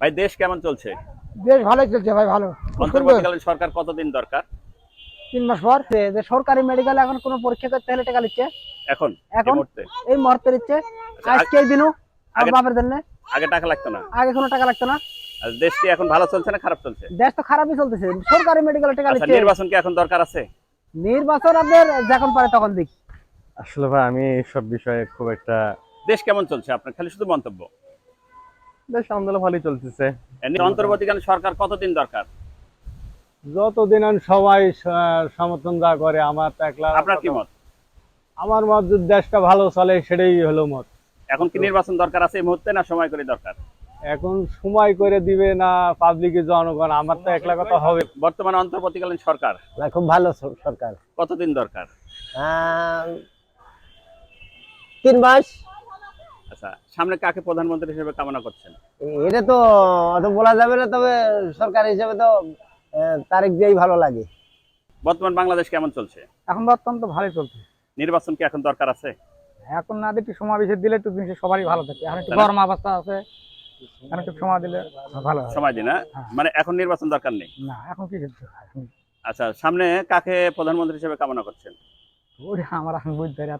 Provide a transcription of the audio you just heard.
ভাই দেশ কেমন চলছে? দেশ ভালোই চলছে ভাই ভালো। অন্তর্বর্তীকালীন সরকার কতদিন দরকার? তিন মাস পর। যে সরকারি মেডিকেল এখন কোনো পরীক্ষা করতে হলে টাকা নিচ্ছে এখন? এখন? এই মুহূর্তে? এই নিচ্ছে আচ্ছা, আজকে দিনও আর আগে- বাপের জন্য। আগে টাকা লাগতো না? আগে কোনো টাকা লাগতো না। আর দেশ কি এখন ভালো চলছে না খারাপ চলছে? দেশ তো খারাপই চলতেছে। সরকারি মেডিকেল টাকা আচ্ছা নিচ্ছে নির্বাচন কি এখন দরকার আছে? নির্বাচন আপনার যখন পারে তখন দিক। আসলে ভাই আমি এইসব বিষয়ে খুব একটা দেশ কেমন চলছে? আপনার খালি শুধু মন্তব্য। বেশ আলহামদুলিল্লাহ ভালোই চলতেছে। অন্তর্বর্তীকালীন সরকার কতদিন দরকার? যতদিন সবাই সমর্থন যা করে আমার তো একলা আপনার কি মত? আমার মত যদি দেশটা ভালো চলে সেটাই হলো মত। এখন কি নির্বাচন দরকার আছে এই মুহূর্তে না সময় করে দরকার? এখন সময় করে দিবে না পাবলিকের জনগণ? আমার তো একলা কথা হবে। বর্তমানে অন্তর্বর্তীকালীন সরকার? খুব ভালো সরকার। কতদিন দরকার? আহ, তিন মাস। আচ্ছা সামনে কাকে প্রধানমন্ত্রী হিসেবে কামনা করছেন? এটা তো অত বলা যাবে না তবে সরকার হিসেবে তো তারিখ দিয়েই ভালো লাগে। বর্তমান বাংলাদেশ কেমন চলছে? এখন বর্তমান তো ভালোই চলছে। নির্বাচন কি এখন দরকার আছে? এখন না একটু সময় বেশি দিলে একটু জিনিস সবারই ভালো থাকে। এখন একটু গরম অবস্থা আছে এখন একটু সময় দিলে ভালো সময় দিন হ্যাঁ? মানে এখন নির্বাচন দরকার নেই? না এখন কি করতে আচ্ছা সামনে কাকে প্রধানমন্ত্রী হিসেবে কামনা করছেন? ওটা আমার এখন বুঝতে পারি